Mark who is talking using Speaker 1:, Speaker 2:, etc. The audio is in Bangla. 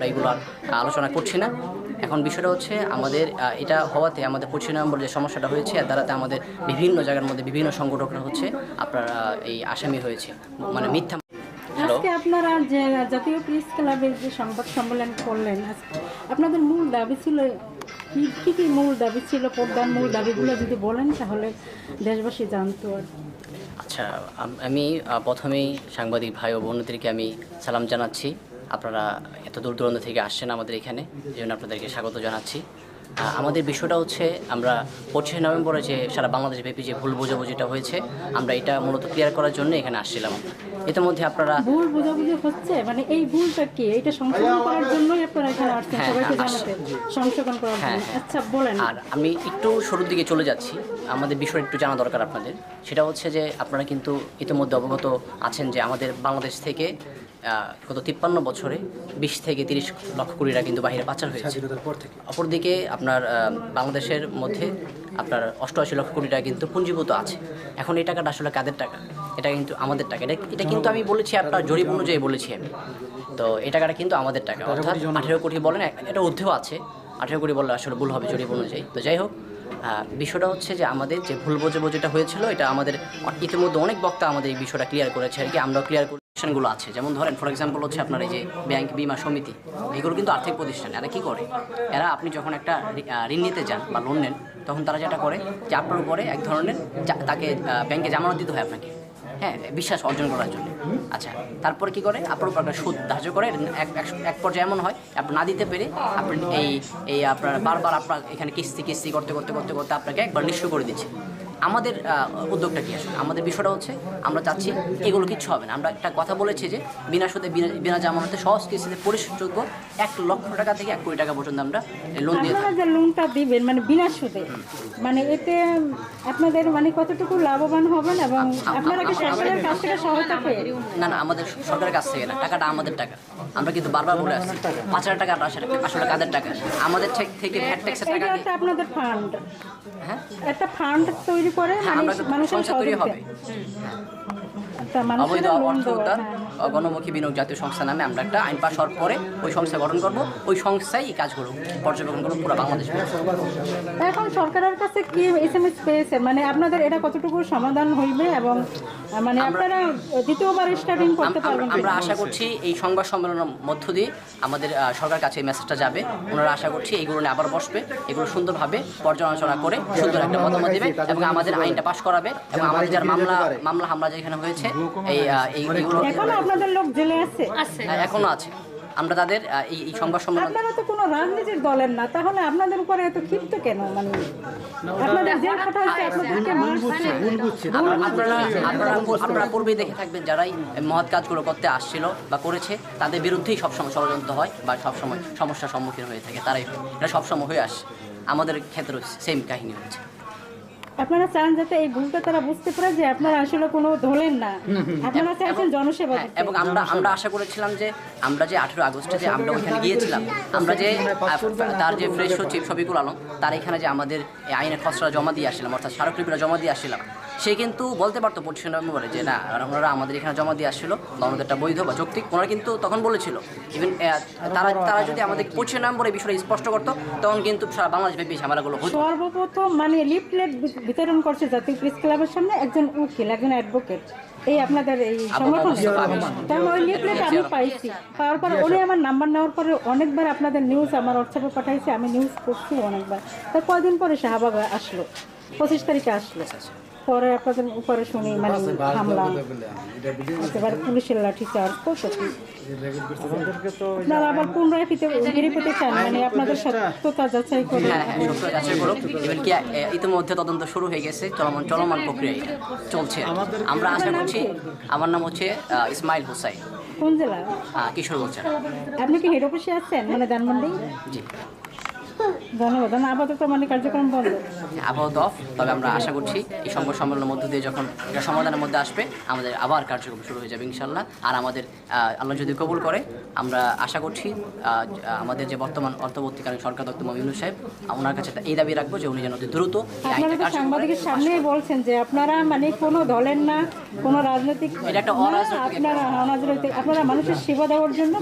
Speaker 1: আমরা এগুলো আর আলোচনা করছি না। এখন বিষয়টা হচ্ছে আমাদের এটা হওয়াতে আমাদের পঁচিশ নম্বর যে সমস্যাটা হয়েছে এর দ্বারাতে আমাদের বিভিন্ন জায়গার মধ্যে বিভিন্ন সংগঠকরা হচ্ছে আপনার এই আসামি হয়েছে। মানে মিথ্যা
Speaker 2: আজকে আপনারা যে জাতীয় প্রেস ক্লাবের যে সংবাদ সম্মেলন করলেন আপনাদের মূল দাবি ছিল কি কি কি মূল দাবি ছিল প্রধান মূল দাবিগুলো যদি বলেন তাহলে দেশবাসী জানতো আর
Speaker 1: আচ্ছা আমি প্রথমেই সাংবাদিক ভাই ও বোনদেরকে আমি সালাম জানাচ্ছি। আপনারা এত দূর দূরান্ত থেকে আসছেন আমাদের এখানে এই জন্য আপনাদেরকে স্বাগত জানাচ্ছি। আমাদের বিষয়টা হচ্ছে আমরা পঁচিশে নভেম্বরে যে সারা বাংলাদেশ ব্যাপী যে ভুল বোঝাবুঝিটা হয়েছে আমরা এটা মূলত ক্লিয়ার করার জন্য এখানে আসছিলাম। ইতিমধ্যে আপনারা
Speaker 2: ভুল বোঝাবুঝি হচ্ছে? মানে এই ভুলটা কি? এটা সংশোধন করার জন্যই আপনারা এখানে আসছেন?
Speaker 1: হ্যাঁ,
Speaker 2: সবাইকে
Speaker 1: হ্যাঁ,
Speaker 2: জানাতে? সংশোধন করার জন্য?
Speaker 1: হ্যাঁ।
Speaker 2: আচ্ছা বলেন।
Speaker 1: আর আমি একটু শুরুর দিকে চলে যাচ্ছি। আমাদের বিষয় একটু জানা দরকার আপনাদের। সেটা হচ্ছে যে আপনারা কিন্তু ইতিমধ্যে অবগত আছেন যে আমাদের বাংলাদেশ থেকে গত তিপ্পান্ন বছরে বিশ থেকে তিরিশ লক্ষ টাকা কিন্তু বাহিরে পাচার হয়েছে। অপরদিকে আপনার বাংলাদেশের মধ্যে আপনার অষ্টআশি লক্ষ কোটি টাকা কিন্তু পুঞ্জীভূত আছে। এখন এই টাকাটা আসলে কাদের টাকা? এটা কিন্তু আমাদের টাকা। এটা এটা কিন্তু আমি বলেছি আপনার জরিপ অনুযায়ী বলেছি আমি। তো এই টাকাটা কিন্তু আমাদের টাকা। অর্থাৎ আঠেরো কোটি বলেন এটা ঊর্ধ্বেও আছে। আঠেরো কোটি বললে আসলে ভুল হবে জরিপ অনুযায়ী। তো যাই হোক বিষয়টা হচ্ছে যে আমাদের যে ভুল বোঝাবুঝিটা হয়েছিল এটা আমাদের ইতিমধ্যে অনেক বক্তা আমাদের এই বিষয়টা ক্লিয়ার করেছে আর কি। আমরা ক্লিয়ার প্রতিষ্ঠানগুলো আছে। যেমন ধরেন ফর এক্সাম্পল হচ্ছে আপনার এই যে ব্যাংক বিমা সমিতি, এগুলো কিন্তু আর্থিক প্রতিষ্ঠান, এরা কি করে? এরা আপনি যখন একটা ঋণ নিতে যান বা লোন নেন, তখন তারা যেটা করে, যে আপনার উপরে এক ধরনের তাকে ব্যাংকে জামানত দিতে হয় আপনাকে। হ্যাঁ বিশ্বাস অর্জন করার জন্য। আচ্ছা তারপরে কি করে? আপনার উপর একটা সুদ ধার্য করে এক পর্যায়ে এমন হয়, আপনি না দিতে পেরে আপনি এই এই আপনার বারবার আপনার এখানে কিস্তি কিস্তি করতে করতে করতে করতে আপনাকে একবার নিঃস্ব করে দিচ্ছে। আমাদের আহ, উদ্যোগটা কি আসলে? আমাদের বিষয়টা হচ্ছে আমরা চাচ্ছি এগুলো কিচ্ছু হবে না। আমরা একটা কথা বলেছি যে বিনা সুদে বিনা বিনা জামানতে সহজ কিস্তিতে পরিশোধযোগ্য এক লক্ষ টাকা থেকে এক কোটি টাকা পর্যন্ত আমরা লোন দিয়ে
Speaker 2: লোনটা দিবেন মানে বিনা সুদে মানে এতে আপনাদের মানে কতটুকু লাভবান হবেন এবং আপনারা কি সরকারের কাছ থেকে সহায়তা পেয়ে
Speaker 1: না না আমাদের সরকারের কাছ থেকে না টাকাটা আমাদের টাকা। আমরা কিন্তু বারবার বলে আসছি পাঁচ হাজার টাকা আসলে আসলে কাদের টাকা? আমাদের থেকে থেকে ভ্যাট ট্যাক্সের টাকা
Speaker 2: এটা আপনাদের ফান্ড
Speaker 1: হ্যাঁ?
Speaker 2: একটা ফান্ড তৈরি করে
Speaker 1: হ্যাঁ,
Speaker 2: মানে মানুষের
Speaker 1: সংস্থা তৈরি হবে। অবৈধ অর্থ উদ্ধার
Speaker 2: হ্যাঁ।
Speaker 1: গণমুখী বিনিয়োগ জাতীয় সংস্থা নামে আমরা একটা আইন পাস হওয়ার পরে ওই সংস্থা গঠন করব ওই সংস্থাই এই কাজগুলো পর্যবেক্ষণ করব পুরো বাংলাদেশে
Speaker 2: এখন সরকারের কাছে কি এস এম এস পেয়েছে মানে আপনাদের এটা কতটুকু সমাধান হইবে এবং মানে আপনারা দ্বিতীয়বার স্টার্টিং করতে পারবেন
Speaker 1: আমরা- আশা করছি এই সংবাদ সম্মেলনের মধ্য দিয়ে আমাদের সরকার কাছে এই মেসেজটা যাবে। ওনারা আশা করছি এইগুলো নিয়ে আবার বসবে এগুলো সুন্দরভাবে পর্যালোচনা করে সুন্দর একটা মতামত দেবে এবং আমাদের আইনটা পাশ করাবে এবং আমাদের যার মামলা মামলা হামলা যেখানে হয়েছে এই এইগুলো
Speaker 2: এখনও আপনাদের লোক জেলে আছে?
Speaker 1: হ্যাঁ, এখনও আছে। আমরা তাদের এই সংবাদ সম্মেলন
Speaker 2: আপনারা তো কোনো রাজনীতির দলের না তাহলে আপনাদের উপরে এত ক্ষিপ্ত কেন? মানে আপনাদের জেল খাটা হচ্ছে আপনাদেরকে
Speaker 1: আপনারা আপনারা আপনারা পূর্বেই দেখে থাকবেন যারাই মহৎ কাজগুলো করতে আসছিল বা করেছে তাদের বিরুদ্ধেই সবসময় ষড়যন্ত্র হয় বা সবসময় সমস্যার সম্মুখীন হয়ে থাকে। তারাই। এটা সবসময় হয়ে আসে। আমাদের ক্ষেত্রে সেম কাহিনী হচ্ছে।
Speaker 2: আপনারা চান যাতে এই ভুলটা তারা বুঝতে পারে যে আপনারা আসলে কোনো না। আপনারা চাইছেন জনসেবা
Speaker 1: হ্যাঁ, এবং আমরা আমরা আশা করেছিলাম যে আমরা যে আঠেরো আগস্টে যে আমরা ওইখানে গিয়েছিলাম আমরা যে তার যে ফ্রেশ সচিব শফিকুল আলম তার এখানে যে আমাদের আইনের খসড়া জমা দিয়ে আসলাম অর্থাৎ স্মারকলিপিটা জমা দিয়ে আসছিলাম সে কিন্তু বলতে পারতো পঁচিশে নভেম্বরে যে না ওনারা আমাদের এখানে জমা দিয়ে আসছিল বা ওনাদেরটা বৈধ বা যৌক্তিক ওনারা কিন্তু তখন বলেছিল। ইভেন তারা তারা যদি আমাদের পঁচিশে নভেম্বরে বিষয়টা স্পষ্ট করতো তখন কিন্তু সারা বাংলাদেশ ব্যাপী ঝামেলাগুলো হতো।
Speaker 2: সর্বপ্রথম মানে লিফলেট বিতরণ করছে জাতীয় প্রেস ক্লাবের সামনে একজন উকিল একজন অ্যাডভোকেট এই আপনাদের এই সংগঠন
Speaker 1: মুস্তফা
Speaker 2: ওই লিফলেট আমি পাইছি। পাওয়ার পরে উনি আমার নাম্বার নেওয়ার পরে অনেকবার আপনাদের নিউজ আমার হোয়াটসঅ্যাপে পাঠাইছে আমি নিউজ করছি অনেকবার। তার কয়দিন পরে শাহবাগ আসলো পঁচিশ তারিখে আসলো। পরে আপনাদের উপরে শুনি মানে হামলা। এবার পুলিশের লাঠি চার্জ আপনারা আবার পুনরায় ফিতে পেতে চান মানে আপনাদের সত্যতা যাচাই করে।
Speaker 1: হ্যাঁ হ্যাঁ ইতিমধ্যে তদন্ত শুরু হয়ে গেছে চলমান চলমান প্রক্রিয়া এটা চলছে। আমরা আশা করছি আমার নাম হচ্ছে আহ, ইসমাইল হুসাইন।
Speaker 2: কোন জেলা?
Speaker 1: জেলা।
Speaker 2: আপনি কি হেড অফিসে আছেন? মানে ধানমন্ডি?
Speaker 1: জি।
Speaker 2: ধন্যবাদ। আপাতত মানে কার্যক্রম বন্ধ।
Speaker 1: আপাতত অফ তবে আমরা আশা করছি এই সংবাদ সম্মেলনের মধ্য দিয়ে যখন এটা সমাধানের মধ্যে আসবে আমাদের আবার কার্যক্রম শুরু হয়ে যাবে ইনশাল্লাহ আর আমাদের আল্লাহ যদি কবুল করে আমরা আশা করছি আমাদের যে বর্তমান অর্থবর্তীকালীন সরকার দপ্তর মমিনুল সাহেব ওনার কাছে এই দাবি রাখব যে উনি যেন দ্রুত।
Speaker 2: সাংবাদিকের সামনেই বলছেন যে আপনারা মানে কোনো দলের না কোনো রাজনৈতিক আপনারা আপনারা মানুষের সেবা দেওয়ার জন্য